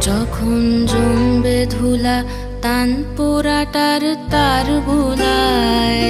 যখন জমবে ধুলা তান পোড়াটার তার গুলায়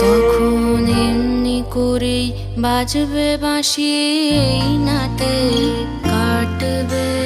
তখন এমনি বাজবে বাঁশি নাতে কাটবে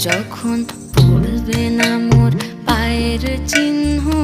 যখন পড়বে না মোর পায়ের চিহ্ন